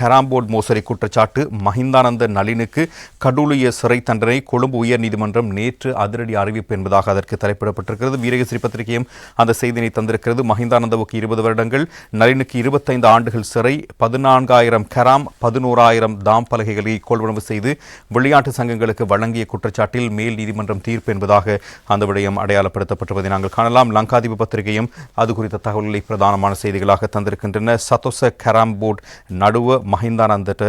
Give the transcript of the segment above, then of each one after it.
கராம்போர்ட் மோசடி குற்றச்சாட்டு மஹிந்தானந்த நளினுக்கு கடூழிய சிறை தண்டனை கொழும்பு உயர் நீதிமன்றம் நேற்று அதிரடி அறிவிப்பு என்பதாக அதற்கு தலைப்பிடப்பட்டிருக்கிறது. வீரகேசரி பத்திரிகையும் அந்த செய்தியை தந்திருக்கிறது. மஹிந்தானந்தவுக்கு இருபது வருடங்கள் நளினுக்கு இருபத்தைந்து ஆண்டுகள் சிறை பதினான்காயிரம் கராம் பதினோராயிரம் தாம் பலகைகளை கொள்வனவு செய்து விளையாட்டு சங்கங்களுக்கு வழங்கிய குற்றச்சாட்டில் மேல் நீதிமன்றம் தீர்ப்பு என்பதாக அந்த விடயம் அடையாளப்படுத்தப்பட்டிருப்பதை நாங்கள் காணலாம். லங்காதீப பத்திரிகையும் அது குறித்த தகவல்களை பிரதானமான செய்திகளாக தந்திருக்கின்றன. சதோச கராம் போர்டு நடுவ மஹிந்தானந்தට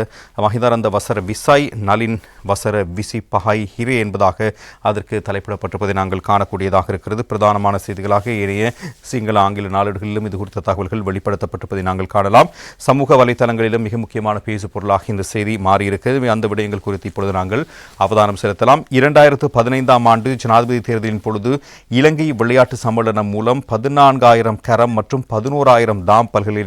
மஹிந்தானந்த வசர விசாய் நளின் வசர விசி பஹாய் ஹிரே என்பதாக அதற்கு தலைப்பிடப்பட்டிருப்பதை நாங்கள் காணக்கூடியதாக இருக்கிறது. பிரதானமான செய்திகளாக ஏனைய சிங்கள ஆங்கில நாளேடுகளிலும் இது குறித்த தகவல்கள் வெளிப்படுத்தப்பட்டிருப்பதை நாங்கள் காணலாம். சமூக வலைத்தளங்களிலும் மிக முக்கியமான பேசு பொருளாக இந்த செய்தி மாறியிருக்கிறது. அந்த விடயங்கள் குறித்து இப்பொழுது நாங்கள் அவதானம் செலுத்தலாம். இரண்டாயிரத்து பதினைந்தாம் ஆண்டு ஜனாதிபதி தேர்தலின் பொழுது இலங்கை விளையாட்டு சம்மேளனம் மூலம் பதினான்காயிரம் கரம் மற்றும் பதினோராயிரம் தாம் பல்கலை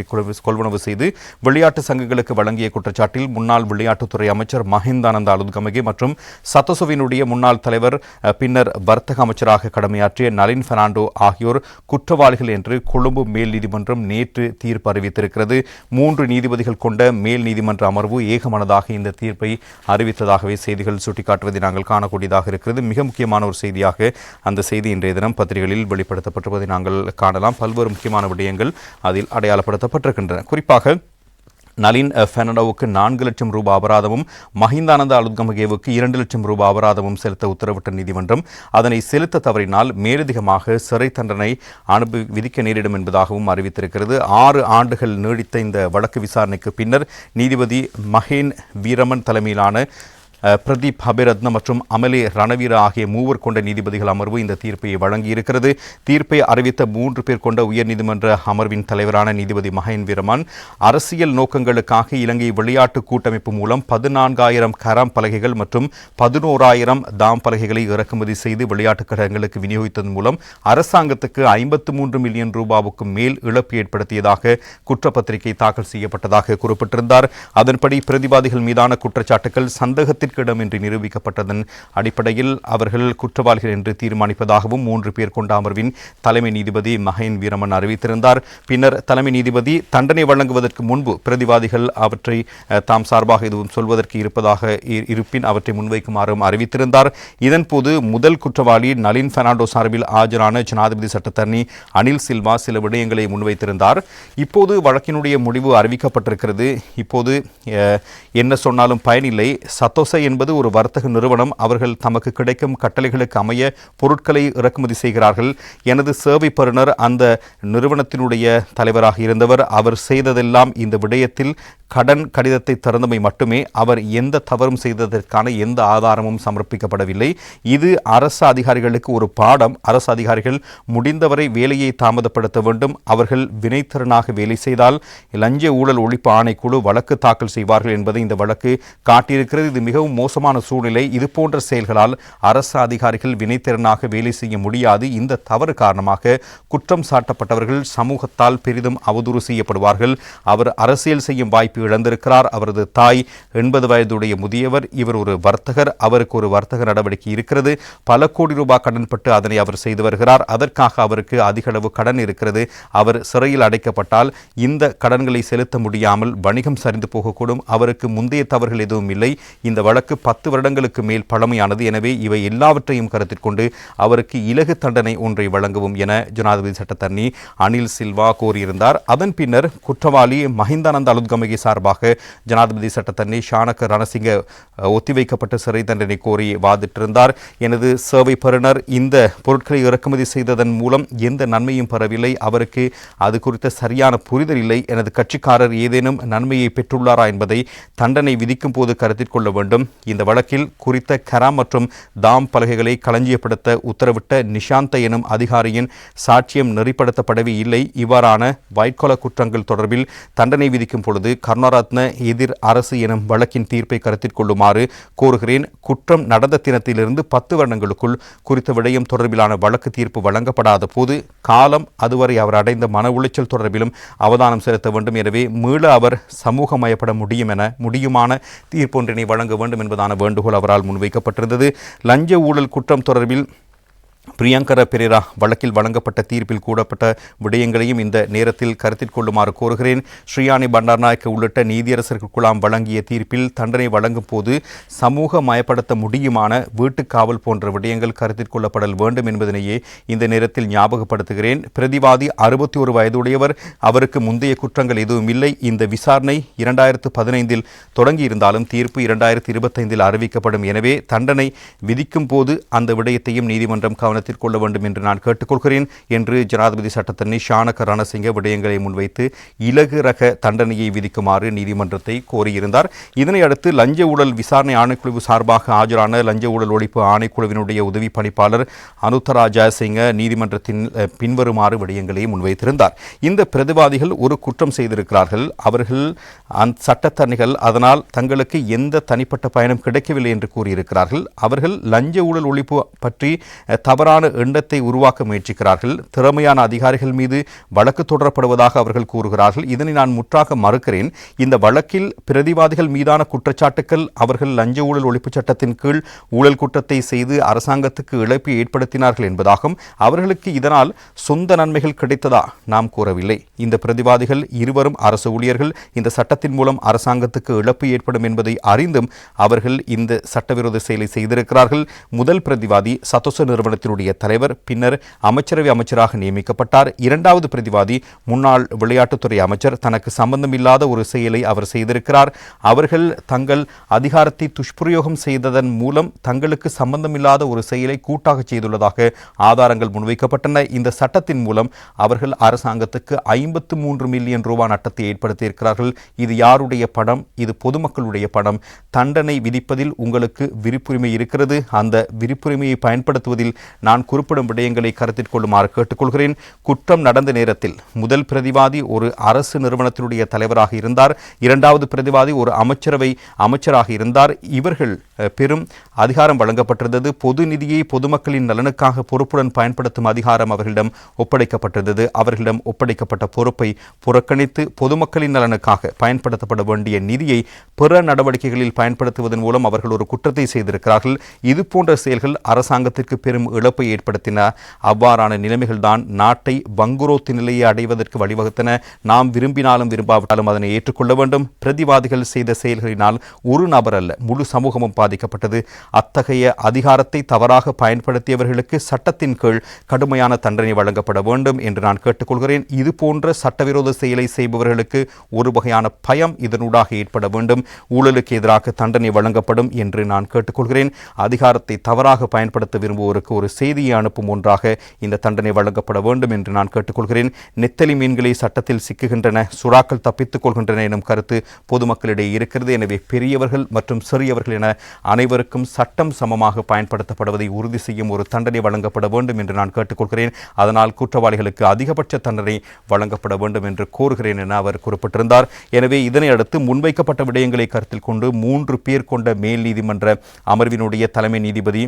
கொள்வனவு செய்து விளையாட்டு சங்கங்களுக்கு வழங்கிய குற்றச்சாட்டில் முன்னாள் விளையாட்டுத்துறை அமைச்சர் மஹிந்தானந்த அலுத்கமகி மற்றும் சத்தசுவினுடைய முன்னாள் தலைவர் பின்னர் வர்த்தக அமைச்சராக கடமையாற்றிய நளின் பெர்னாண்டோ ஆகியோர் குற்றவாளிகள் என்று கொழும்பு மேல் நீதிமன்றம் நேற்று தீர்ப்பு அறிவித்திருக்கிறது. மூன்று நீதிபதிகள் கொண்ட மேல் நீதிமன்ற அமர்வு ஏகமனதாக இந்த தீர்ப்பை அறிவித்ததாகவே செய்திகள் சுட்டிக்காட்டுவதை நாங்கள் காணக்கூடியதாக இருக்கிறது. மிக முக்கியமான ஒரு செய்தியாக அந்த செய்தி இன்றைய தினம் பத்திரிகைகளில் வெளிப்படுத்தப்பட்டிருப்பதை நாங்கள் காணலாம். பல்வேறு முக்கியமான விடயங்கள் அதில் அடையாளப்படுத்தப்பட்டிருக்கின்றன. குறிப்பாக நளின் ஃபெனடோவுக்கு நான்கு லட்சம் ரூபாய் அபராதமும் மஹிந்தானந்த அலுத்கமகேவுக்கு இரண்டு லட்சம் ரூபாய் அபராதமும் செலுத்த உத்தரவிட்ட நீதிமன்றம் அதனை செலுத்த தவறினால் மேலதிகமாக சிறை தண்டனை அனுப்பி விதிக்க நேரிடும் என்பதாகவும் அறிவித்திருக்கிறது. ஆறு ஆண்டுகள் நீடித்த இந்த வழக்கு விசாரணைக்கு பின்னர் நீதிபதி மஹேன் வீரமன் தலைமையிலான பிரதீப் அபிரத்ன மற்றும் அமலே ரணவீர ஆகிய மூவர் கொண்ட நீதிபதிகள் அமர்வு இந்த தீர்ப்பை வழங்கியிருக்கிறது. தீர்ப்பை அறிவித்த மூன்று பேர் கொண்ட உயர்நீதிமன்ற அமர்வின் தலைவரான நீதிபதி மகேன் வீரமன் அரசியல் நோக்கங்களுக்காக இலங்கை விளையாட்டு கூட்டமைப்பு மூலம் பதினான்காயிரம் கரம் பலகைகள் மற்றும் பதினோராயிரம் தாம் பலகைகளை இறக்குமதி செய்து விளையாட்டுக் கழகங்களுக்கு விநியோகித்ததன் மூலம் அரசாங்கத்துக்கு ஐம்பத்து மூன்று மில்லியன் ரூபாவுக்கு மேல் இழப்பு ஏற்படுத்தியதாக குற்றப்பத்திரிகை தாக்கல் செய்யப்பட்டதாக குறிப்பிட்டிருந்தார். அதன்படி பிரதிவாதிகள் மீதான குற்றச்சாட்டுகள் சந்தேகத்திற்கு இடமின்றி நிரூபிக்கப்பட்டதன் அடிப்படையில் அவர்கள் குற்றவாளிகள் என்று தீர்மானிப்பதாகவும் மூன்று பேர் கொண்ட அமர்வின் தலைமை நீதிபதி மகேன் வீரமன் அறிவித்திருந்தார். பின்னர் தலைமை நீதிபதி தண்டனை வழங்குவதற்கு முன்பு பிரதிவாதிகள் அவற்றை தாம் சார்பாக எதுவும் சொல்வதற்கு இருப்பதாக இருப்பின் அவற்றை முன்வைக்குமாறும் அறிவித்திருந்தார். இதன்போது முதல் குற்றவாளி நளின் பெர்னாண்டோ சார்பில் ஆஜரான ஜனாதிபதி சட்டத்தரணி அனில் சில்வா சில விடயங்களை முன்வைத்திருந்தார். இப்போது வழக்கினுடைய முடிவு அறிவிக்கப்பட்டிருக்கிறது. இப்போது என்ன சொன்னாலும் பயனில்லை. சத்தோசை என்பது ஒரு வர்த்தக நிறுவனம். அவர்கள் தமக்கு கிடைக்கும் கட்டளைகளுக்கு அமைய பொருட்களை இறக்குமதி செய்கிறார்கள். எனது சேவை பெறுநர் அந்த நிறுவனத்தினுடைய தலைவராக இருந்தவர். அவர் செய்ததெல்லாம் இந்த விடயத்தில் கடன் கடிதத்தை திறந்தமை மட்டுமே. அவர் எந்த தவறும் செய்ததற்கான எந்த ஆதாரமும் சமர்ப்பிக்கப்படவில்லை. இது அரசு அதிகாரிகளுக்கு ஒரு பாடம். அரசு அதிகாரிகள் முடிந்தவரை வேலையை தாமதப்படுத்த வேண்டும். அவர்கள் வினைத்திறனாக வேலை செய்தால் லஞ்ச ஊழல் ஒழிப்பு ஆணைக்குழு வழக்கு தாக்கல் செய்வார்கள் என்பதை இந்த வழக்கு காட்டியிருக்கிறது. இது மிகவும் மோசமான சூழ்நிலை. இது போன்ற செயல்களால் அரசு அதிகாரிகள் வினைத்திறனாக வேலை செய்ய முடியாது. இந்த தவறு காரணமாக குற்றம் சாட்டப்பட்டவர்கள் சமூகத்தால் பெரிதும் அவதூறு செய்யப்படுவார்கள். அவர் அரசியல் செய்யும் வாய்ப்பு இழந்திருக்கிறார். அவரது தாய் எண்பது வயதுடைய முதியவர் இவர் ஒரு வர்த்தகர். அவருக்கு ஒரு வர்த்தக நடவடிக்கை இருக்கிறது. பல கோடி ரூபாய் கடன்பட்டு அதனை அவர் செய்து வருகிறார். அதற்காக அவருக்கு அதிக அளவு கடன் இருக்கிறது. அவர் சிறையில் அடைக்கப்பட்டால் இந்த கடன்களை செலுத்த முடியாமல் வணிகம் சரிந்து போகக்கூடும். அவருக்கு முந்தைய தவறுகள் எதுவும் இல்லை. இந்த வழக்கு பத்து வருடங்களுக்கு மேல் பழமையானது. எனவே இவை எல்லாவற்றையும் கருத்தில் கொண்டு அவருக்கு இலகு தண்டனை ஒன்றை வழங்கவும் என ஜனாதிபதி சட்டத்தரணி அனில் சில்வா கோரியிருந்தார் அதன் பின்னர் குற்றவாளி மஹிந்தானந்த அலுத்கமகி சார்பாக ஜனாதிபதி சட்டத்தரணி ஷானக ரணசிங்க ஒத்திவைக்கப்பட்ட சிறை தண்டனை கோரி வாதிட்டிருந்தார். எனது சேவை பெறுநர் இந்த பொருட்களை இறக்குமதி செய்ததன் மூலம் எந்த நன்மையும் பெறவில்லை. அவருக்கு அது குறித்த சரியான புரிதல் இல்லை. எனது கட்சிக்காரர் ஏதேனும் நன்மையை பெற்றுள்ளாரா என்பதை தண்டனை விதிக்கும் போது கருத்தில் கொள்ள வேண்டும். இந்த வழக்கில் குறித்த கராம் மற்றும் தாம் பலகைகளை களஞ்சியப்படுத்த உத்தரவிட்ட நிஷாந்த எனும் அதிகாரியின் சாட்சியம் நெறிப்படுத்தப்படவே இல்லை. இவ்வாறான வைட்கொல குற்றங்கள் தொடர்பில் தண்டனை விதிக்கும் பொழுது கருணாரத்ன எதிர் அரசு எனும் வழக்கின் தீர்ப்பை கருத்தில் கொள்ளுமாறு கோருகிறேன். குற்றம் நடந்த தினத்திலிருந்து பத்து வருடங்களுக்குள் குறித்த விடயம் தொடர்பிலான வழக்கு தீர்ப்பு வழங்கப்படாத போது காலம் அதுவரை அவர் அடைந்த மன உளைச்சல் தொடர்பிலும் அவதானம் செலுத்த வேண்டும். எனவே மீள அவர் சமூகமயப்பட முடியும் என முடியுமான தீர்ப்பொன்றினை வழங்க வேண்டும் என்பதான வேண்டுகோள் அவரால் முன்வைக்கப்பட்டிருந்தது. லஞ்ச ஊழல் குற்றம் தொடர்பில் பிரியங்கர பெரேரா வழக்கில் வழங்கப்பட்ட தீர்ப்பில் கூடப்பட்ட விடயங்களையும் இந்த நேரத்தில் கருத்தில் கொள்ளுமாறு கோருகிறேன். ஸ்ரீயானி பண்டார்நாயக்க உள்ளிட்ட நீதியரசர்கள் குழாம் வழங்கிய தீர்ப்பில் தண்டனை வழங்கும் போது சமூக மயப்படுத்த முடியுமான வீட்டுக் காவல் போன்ற விடயங்கள் கருத்தில் கொள்ளப்படல் வேண்டும் என்பதனையே இந்த நேரத்தில் ஞாபகப்படுத்துகிறேன். பிரதிவாதி அறுபத்தி ஒரு வயதுடையவர் அவருக்கு முந்தைய குற்றங்கள் எதுவும் இல்லை. இந்த விசாரணை இரண்டாயிரத்து பதினைந்தில் தொடங்கியிருந்தாலும் தீர்ப்பு இரண்டாயிரத்து இருபத்தைந்தில் அறிவிக்கப்படும். எனவே தண்டனை விதிக்கும் போது அந்த விடயத்தையும் நீதிமன்றம் கவனத்தில் கொள்ள வேண்டும் என்று நான் கேட்டுக்கொள்கிறேன் என்று ஜனாதிபதி சட்டத்தரணி ஷானக ரணசிங்க விடயங்களை முன்வைத்து இலகு ரக தண்டனையை விதிக்குமாறு நீதிமன்றத்தை கோரியிருந்தார். இதனை அடுத்து லஞ்ச ஊழல் விசாரணை ஆணைக்குழு சார்பாக ஆஜரான லஞ்ச ஊழல் ஒழிப்பு ஆணைக்குழுவினுடைய உதவி பணிப்பாளர் அனுத்தரா ஜெயசிங்க நீதிமன்றத்தின் பின்வருமாறு விடயங்களை முன்வைத்திருந்தார். இந்த பிரதிவாதிகள் ஒரு குற்றம் செய்திருக்கிறார்கள். அவர்கள் அந்த சட்டத்தரணிகள். அதனால் தங்களுக்கு எந்த தனிப்பட்ட பயணம் கிடைக்கவில்லை என்று கூறியிருக்கிறார்கள். அவர்கள் லஞ்ச ஊழல் ஒழிப்பு பற்றி தவ தவறான எண்ணத்தை உருவாக்க முயற்சிக்கிறார்கள். திறமையான அதிகாரிகள் மீது வழக்கு தொடரப்படுவதாக அவர்கள் கூறுகிறார்கள். இதனை நான் முற்றாக மறுக்கிறேன். இந்த வழக்கில் பிரதிவாதிகள் மீதான குற்றச்சாட்டுக்கள் அவர்கள் லஞ்ச ஊழல் ஒழிப்பு சட்டத்தின் கீழ் ஊழல் குற்றத்தை செய்து அரசாங்கத்துக்கு இழப்பை ஏற்படுத்தினார்கள் என்பதாகும். அவர்களுக்கு இதனால் சொந்த நன்மைகள் கிடைத்ததா நாம் கூறவில்லை. இந்த பிரதிவாதிகள் இருவரும் அரசு ஊழியர்கள். இந்த சட்டத்தின் மூலம் அரசாங்கத்துக்கு இழப்பு ஏற்படும் என்பதை அறிந்தும் அவர்கள் இந்த சட்டவிரோத செயலை செய்திருக்கிறார்கள். முதல் பிரதிவாதி சதோச நிறுவனத்தினுடைய தலைவர் பின்னர் அமைச்சரவை அமைச்சராக நியமிக்கப்பட்டார். இரண்டாவது பிரதிவாதி முன்னாள் விளையாட்டுத்துறை அமைச்சர் தனக்கு சம்பந்தமில்லாத ஒரு செயலை அவர் செய்திருக்கிறார். அவர்கள் தங்கள் அதிகாரத்தை துஷ்பிரயோகம் செய்ததன் மூலம் தங்களுக்கு சம்பந்தமில்லாத ஒரு செயலை கூட்டாக செய்துள்ளதாக ஆதாரங்கள் முன்வைக்கப்பட்டன. இந்த சட்டத்தின் மூலம் அவர்கள் அரசாங்கத்துக்கு ஐம்பத்து மூன்று மில்லியன் ரூபாய் நட்டத்தை ஏற்படுத்தியிருக்கிறார்கள். இது யாருடைய பணம்? இது பொதுமக்களுடைய பணம். தண்டனை விதிப்பதில் உங்களுக்கு விருப்புரிமை இருக்கிறது. அந்த விருப்புரிமையை பயன்படுத்துவதில் நான் குறிப்பிடும் விடயங்களை கருத்தில் கொள்ளுமாறு கேட்டுக்கொள்கிறேன். குற்றம் நடந்த நேரத்தில் முதல் பிரதிவாதி ஒரு அரசு நிறுவனத்தினுடைய தலைவராக இருந்தார். இரண்டாவது பிரதிவாதி ஒரு அமைச்சரவை அமைச்சராக இருந்தார். இவர்கள் பெரும் அதிகாரம் வழங்கப்பட்டிருந்தது. பொது நிதியை பொதுமக்களின் நலனுக்காக பொறுப்புடன் பயன்படுத்தும் அதிகாரம் அவர்களிடம் ஒப்படைக்கப்பட்டிருந்தது. அவர்களிடம் ஒப்படைக்கப்பட்ட பொறுப்பை புறக்கணித்து பொதுமக்களின் நலனுக்காக பயன்படுத்தப்பட வேண்டிய நிதியை பிற நடவடிக்கைகளில் பயன்படுத்துவதன் மூலம் அவர்கள் ஒரு குற்றத்தை செய்திருக்கிறார்கள். இது போன்ற செயல்கள் அரசாங்கத்திற்கு பெரும் இழப்பை ஏற்படுத்தின. அவ்வாறான நிலைமைகள்தான் நாட்டை வங்குரோத்து நிலையை அடைவதற்கு வழிவகுத்தன. நாம் விரும்பினாலும் விரும்பாவிட்டாலும் அதனை ஏற்றுக்கொள்ள வேண்டும். பிரதிவாதிகள் செய்த செயல்களினால் ஒரு நபர் அல்ல முழு சமூகமும் பாதிக்கப்பட்டது. அத்தகைய அதிகாரத்தை தவறாக பயன்படுத்தியவர்களுக்கு சட்டத்தின் கீழ் கடுமையான தண்டனை வழங்கப்பட வேண்டும் என்று நான் கேட்டுக்கொள்கிறேன். இதுபோன்ற சட்டவிரோத செயலை செய்பவர்களுக்கு ஒரு வகையான பயம் இதனூடாக ஏற்பட வேண்டும். ஊழலுக்கு எதிராக தண்டனை வழங்கப்படும் என்று நான் கேட்டுக்கொள்கிறேன். அதிகாரத்தை தவறாக பயன்படுத்த விரும்புவோருக்கு ஒரு செய்தியை அனுப்பும் ஒன்றாக இந்த தண்டனை வழங்கப்பட வேண்டும் என்று நான் கேட்டுக்கொள்கிறேன். நெத்தலி மீன்களை சட்டத்தில் சிக்குகின்றன சுறாக்கள் தப்பித்துக் கொள்கின்றன எனும் கருத்து பொதுமக்களிடையே இருக்கிறது. எனவே பெரியவர்கள் மற்றும் சிறியவர்கள் என அனைவருக்கும் சட்டம் சமமாக பயன்படுத்தப்படுவதை உறுதி செய்யும் ஒரு தண்டனை வழங்கப்பட வேண்டும் என்று நான் கேட்டுக்கொள்கிறேன். அதனால் குற்றவாளிகளுக்கு அதிகபட்ச தண்டனை வழங்கப்பட வேண்டும் என்று கோருகிறேன் என அவர் குறிப்பிட்டிருந்தார். எனவே இதனை அடுத்து முன்வைக்கப்பட்ட விடயங்களை கருத்தில் கொண்டு மூன்று பேர் கொண்ட மேல் நீதிமன்ற அமர்வினுடைய தலைமை நீதிபதி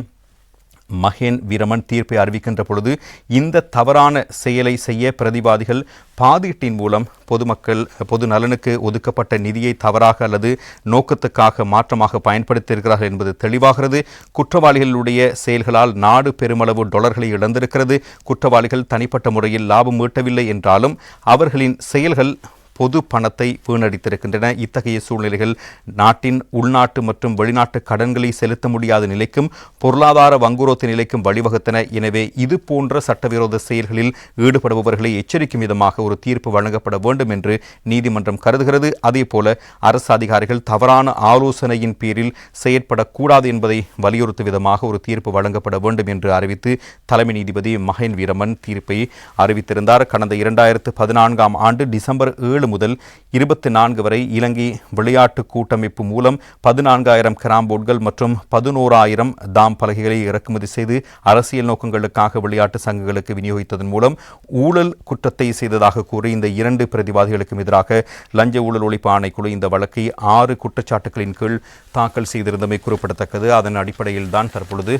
மகேன் வீரமன் தீர்ப்பை அறிவிக்கின்ற பொழுது இந்த தவறான செயலை செய்ய பிரதிவாதிகள் பாதீட்டின் மூலம் பொதுமக்கள் பொது நலனுக்கு ஒதுக்கப்பட்ட நிதியை தவறாக அல்லது நோக்கத்துக்காக மாற்றமாக பயன்படுத்தியிருக்கிறார்கள் என்பது தெளிவாகிறது. குற்றவாளிகளுடைய செயல்களால் நாடு பெருமளவு டொலர்களை இழந்திருக்கிறது. குற்றவாளிகள் தனிப்பட்ட முறையில் லாபம் ஈட்டவில்லை என்றாலும் அவர்களின் செயல்கள் பொது பணத்தை வீணடித்திருக்கின்றன. இத்தகைய சூழ்நிலைகள் நாட்டின் உள்நாட்டு மற்றும் வெளிநாட்டு கடன்களை செலுத்த முடியாத நிலைக்கும் பொருளாதார வங்குரோத்து நிலைக்கும் வழிவகுத்தன. எனவே இது போன்ற சட்டவிரோத செயல்களில் ஈடுபடுபவர்களை எச்சரிக்கும் விதமாக ஒரு தீர்ப்பு வழங்கப்பட வேண்டும் என்று நீதிமன்றம் கருதுகிறது. அதேபோல அரசு அதிகாரிகள் தவறான ஆலோசனையின் பேரில் செயற்படக்கூடாது என்பதை வலியுறுத்தும் விதமாக ஒரு தீர்ப்பு வழங்கப்பட வேண்டும் என்று அறிவித்து தலைமை நீதிபதி மகேன் வீரமன் தீர்ப்பை அறிவித்திருந்தார். கடந்த இரண்டாயிரத்து பதினான்காம் ஆண்டு டிசம்பர் ஏழு முதல் இருபத்தி நான்கு வரை இலங்கை விளையாட்டு கூட்டமைப்பு மூலம் பதினான்காயிரம் கிராம்போர்டுகள் மற்றும் பதினோராயிரம் தாம் பலகைகளை இறக்குமதி செய்து அரசியல் நோக்கங்களுக்காக விளையாட்டு சங்கங்களுக்கு விநியோகித்ததன் மூலம் ஊழல் குற்றத்தை செய்ததாக கூறி இந்த இரண்டு பிரதிவாதிகளுக்கும் எதிராக லஞ்ச ஊழல் ஒழிப்பு ஆணைக்குழு இந்த வழக்கை ஆறு குற்றச்சாட்டுகளின் கீழ் தாக்கல் செய்திருந்தமை குறிப்பிடத்தக்கது. அதன் அடிப்படையில் தான் தற்பொழுது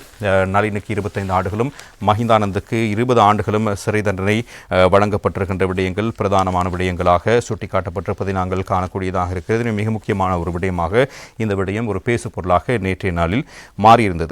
நளினுக்கு இருபத்தைந்து ஆண்டுகளும் மஹிந்தானந்துக்கு இருபது ஆண்டுகளும் சிறை தண்டனை வழங்கப்பட்டிருக்கின்ற விடயங்கள் பிரதானமான விடயங்களாக சுட்டிக்காட்டப்பட்டிருப்பதை நாங்கள் காணக்கூடியதாக இருக்கிறது. மிக முக்கியமான ஒரு விடயமாக இந்த விடயம் ஒரு பேசு பொருளாக நேற்றைய நாளில் மாறியிருந்தது.